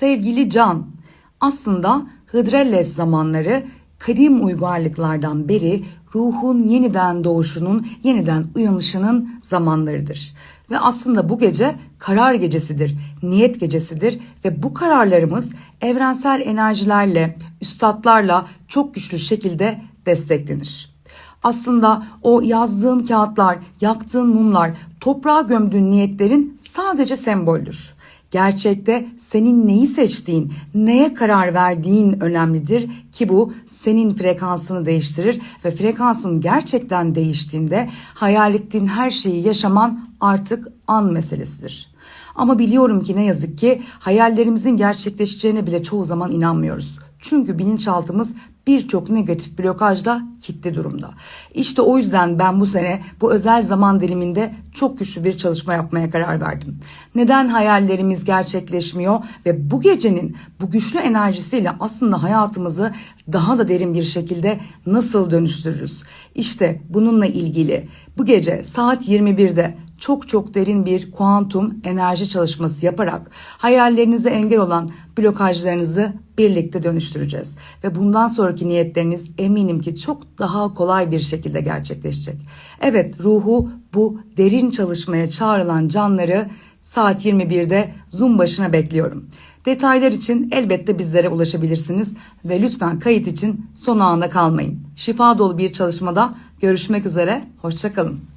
Sevgili Can, aslında Hıdrellez zamanları kadim uygarlıklardan beri ruhun yeniden doğuşunun, yeniden uyanışının zamanlarıdır. Ve aslında bu gece karar gecesidir, niyet gecesidir ve bu kararlarımız evrensel enerjilerle, üstadlarla çok güçlü şekilde desteklenir. Aslında o yazdığın kağıtlar, yaktığın mumlar, toprağa gömdüğün niyetlerin sadece semboldür. Gerçekte senin neyi seçtiğin, neye karar verdiğin önemlidir ki bu senin frekansını değiştirir ve frekansın gerçekten değiştiğinde hayal ettiğin her şeyi yaşaman artık an meselesidir. Ama biliyorum ki ne yazık ki hayallerimizin gerçekleşeceğine bile çoğu zaman inanmıyoruz. Çünkü bilinçaltımız birçok negatif blokajla kilitli durumda. İşte o yüzden ben bu sene bu özel zaman diliminde çok güçlü bir çalışma yapmaya karar verdim. Neden hayallerimiz gerçekleşmiyor ve bu gecenin bu güçlü enerjisiyle aslında hayatımızı daha da derin bir şekilde nasıl dönüştürürüz? İşte bununla ilgili bu gece saat 21'de çok çok derin bir kuantum enerji çalışması yaparak hayallerinize engel olan blokajlarınızı birlikte dönüştüreceğiz. Ve bundan sonraki niyetleriniz eminim ki çok daha kolay bir şekilde gerçekleşecek. Evet ruhu bu derin çalışmaya çağrılan canları saat 21'de Zoom başına bekliyorum. Detaylar için elbette bizlere ulaşabilirsiniz ve lütfen kayıt için son anda kalmayın. Şifa dolu bir çalışmada görüşmek üzere, hoşçakalın.